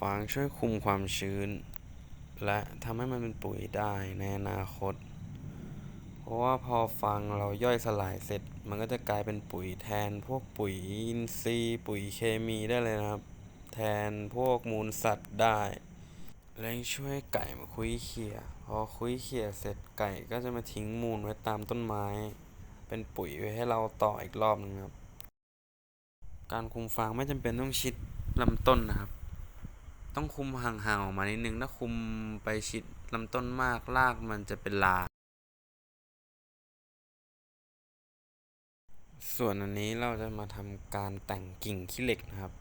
ฟางช่วยคุมความชื้น และทำให้มันเป็นปุ๋ยได้ในอนาคต เพราะว่าพอฟางเราย่อยสลายเสร็จ มันก็จะกลายเป็นปุ๋ยแทนพวกปุ๋ยอินทรีย์ปุ๋ยเคมีได้เลยนะครับ แทนพวกมูลสัตว์ได้และช่วยไก่มาคุยเขี่ยพอคุยเขี่ยเสร็จไก่ก็จะมาทิ้งมูลไว้ตามต้นไม้ เป็นปุ๋ยไว้ให้เราต่ออีกรอบหนึงครับ การคุมฟางไม่จำเป็นต้องชิดลำต้นนะครับ ต้องคุมห่างๆออกมานิดนึง ถ้าคุมไปชิดลำต้นมากรากมันจะเป็นลา ส่วนอันนี้เราจะมาทำการแต่งกิ่งขี้เหล็กนะครับ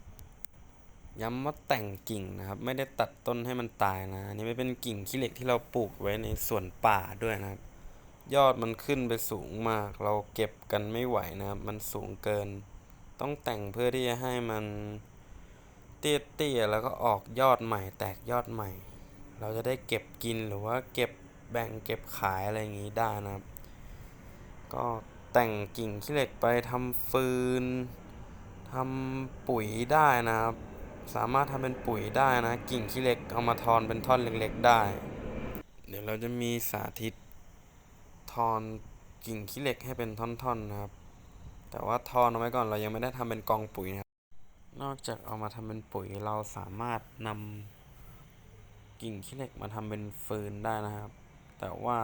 ย้ำว่าแต่งกิ่งนะครับ ไม่ได้ตัดต้นให้มันตายนะอันนี้ไม่เป็นกิ่งขี้เหล็กที่เราปลูกไว้ในสวนป่าด้วยนะครับ ยอดมันขึ้นไปสูงมาก เราเก็บกันไม่ไหวนะครับ มันสูงเกิน ต้องแต่งเพื่อที่จะให้มัน เตี้ยๆแล้วก็ออกยอดใหม่แตกยอดใหม่ เราจะได้เก็บกินหรือว่าเก็บแบ่งเก็บขายอะไรอย่างนี้ได้นะครับ ก็แต่งกิ่งขี้เหล็กไปทำฟืนทำปุ๋ยได้นะครับ สามารถทำเป็นปุ๋ยได้นะ กิ่งขี้เหล็กเอามาทอนเป็นท่อนเล็กๆได้ เดี๋ยวเราจะมีสาธิตทอนกิ่งขี้เหล็กให้เป็นท่อนๆนะครับ แต่ว่าทอนเอาไว้ก่อนเรายังไม่ได้ทำเป็นกองปุ๋ยนะครับ นอกจากเอามาทำเป็นปุ๋ยเราสามารถนำกิ่งขี้เหล็กมาทำเป็นฟืนได้นะครับ แต่ว่า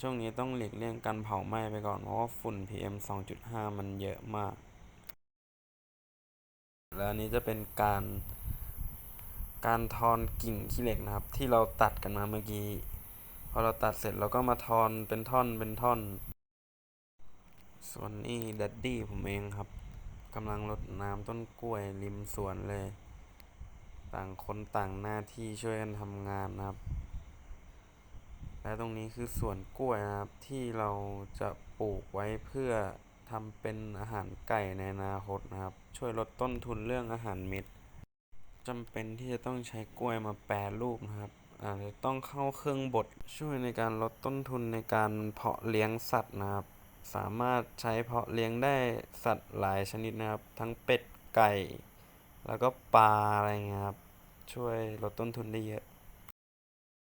ช่วงนี้ต้องหลีกเลี่ยงการเผาไหม้ไปก่อน เพราะว่าฝุ่น PM 2.5 มันเยอะมาก และอันนี้จะเป็นการการทอนกิ่งขี้เหล็กนะครับ ที่เราตัดกันมาเมื่อกี้ พอเราตัดเสร็จเราก็มาทอนเป็นท่อนเป็นท่อน ส่วนนี้ดัดดี้ผมเองครับ กำลังรดน้ำต้นกล้วยริมสวนเลย ต่างคนต่างหน้าที่ช่วยกันทำงานนะครับ และตรงนี้คือสวนกล้วยนะครับที่เราจะปลูกไว้เพื่อทำเป็นอาหารไก่ในอนาคตนะครับ ช่วยลดต้นทุนเรื่องอาหารเม็ดจำเป็นที่จะต้องใช้กล้วยมาแปรรูปนะครับอาจจะต้องเข้าเครื่องบดช่วยในการลดต้นทุนในการเพาะเลี้ยงสัตว์นะครับ สามารถใช้เพาะเลี้ยงได้สัตว์หลายชนิดนะครับ ทั้งเป็ดไก่ แล้วก็ปลาอะไรเงี้ยครับ ช่วยลดต้นทุนได้เยอะ